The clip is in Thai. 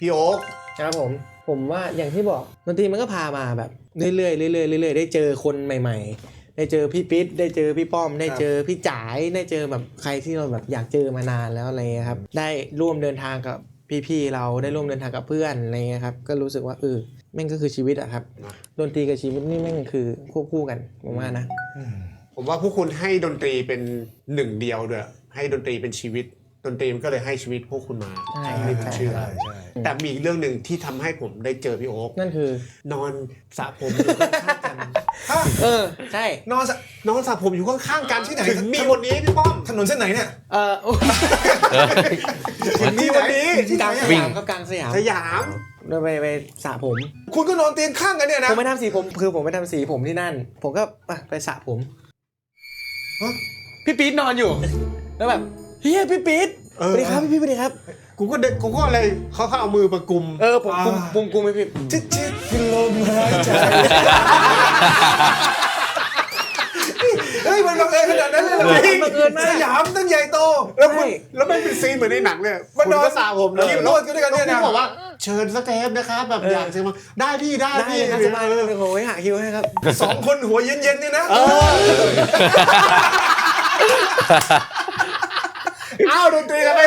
พี่โอ๊คครับผม ผมว่าอย่างที่บอกดนตรีมันก็พามาแบบเรื่อยๆเรื่อยๆเรื่อยๆได้เจอคนใหม่ ๆ ได้เจอพี่ปิ๊ดได้เจอพี่ป้อม ได้เจอพี่จ๋ายได้เจอแบบใครที่เราแบบอยากเจอมานานแล้วอะไรเงี้ยครับ ได้ร่วมเดินทางกับพี่ๆเราได้ร่วมเดินทางกับเพื่อนอะไรเงี้ยครับก็รู้สึกว่าเออแม่งก็คือชีวิตอะครับนะดนตรีกับชีวิตนี่แม่งคือควบคู่กันผมว่านะ ผมว่าพวกคุณให้ดนตรีเป็นหนึ่งเดียวด้วยให้ดนตรีเป็นชีวิต ดนตรีมันก็เลยให้ชีวิตพวกคุณมาใช่นี่ผมเชื่อ ใช่ใช่ แต่มีอีกเรื่องหนึ่งที่ทำให้ผมได้เจอพี่โอ๊คนั่นคือนอนสระผมอยู่ข้างๆกันเออใช่นอนสะนอนสระผมอยู่ข้างๆกันที่ไหนถึงมีวันนี้พี่ป้อม ถนนเส้นไหนเนี่ย เออโอ้ถึงมีวันนี้ที่ไหกนลางสอะยามครับกลางสยามสยามเราไปไปสระผมคุณก็นอนเตียงข้างกันเนี่ยนะผมไม่ทำสีผมคือผมไม่ทำสีผมที่นั่น ผมก็อะไปสระผมฮะพี่ปี๊ดนอนอยู่ แล้วแบบ เฮียพี่ปี๊ดเอสอวัสดีครับพี่ปี๊ดสวัสดีครับ กูก็เด็กกูก็เลยเขาเขาเอามือประกุมเออผมกุมกุมกุมไปพี่ชิดชิดคือลมหายใจเฮ้ยมันบังเอิญขนาดนั้นเลยเหรอบังเอิญมากสยามตั้งใหญ่โต แล้วคุณใช่ แล้วมันเป็นซีนเหมือนในหนังเลยมันนอนคุณก็สระผมนะครีมนวดกันด้วยกันเนี่ยนะ แล้วคุณบอกว่าเชิญสักเทปนะครับแบบอยากจะมาได้พี่ได้ได้พี่เลยครับสบายเลยโอ้ยหาคิวให้ครับ สองคนหัวเย็นๆเนี่ยนะ อ้าวดนตรีทำไม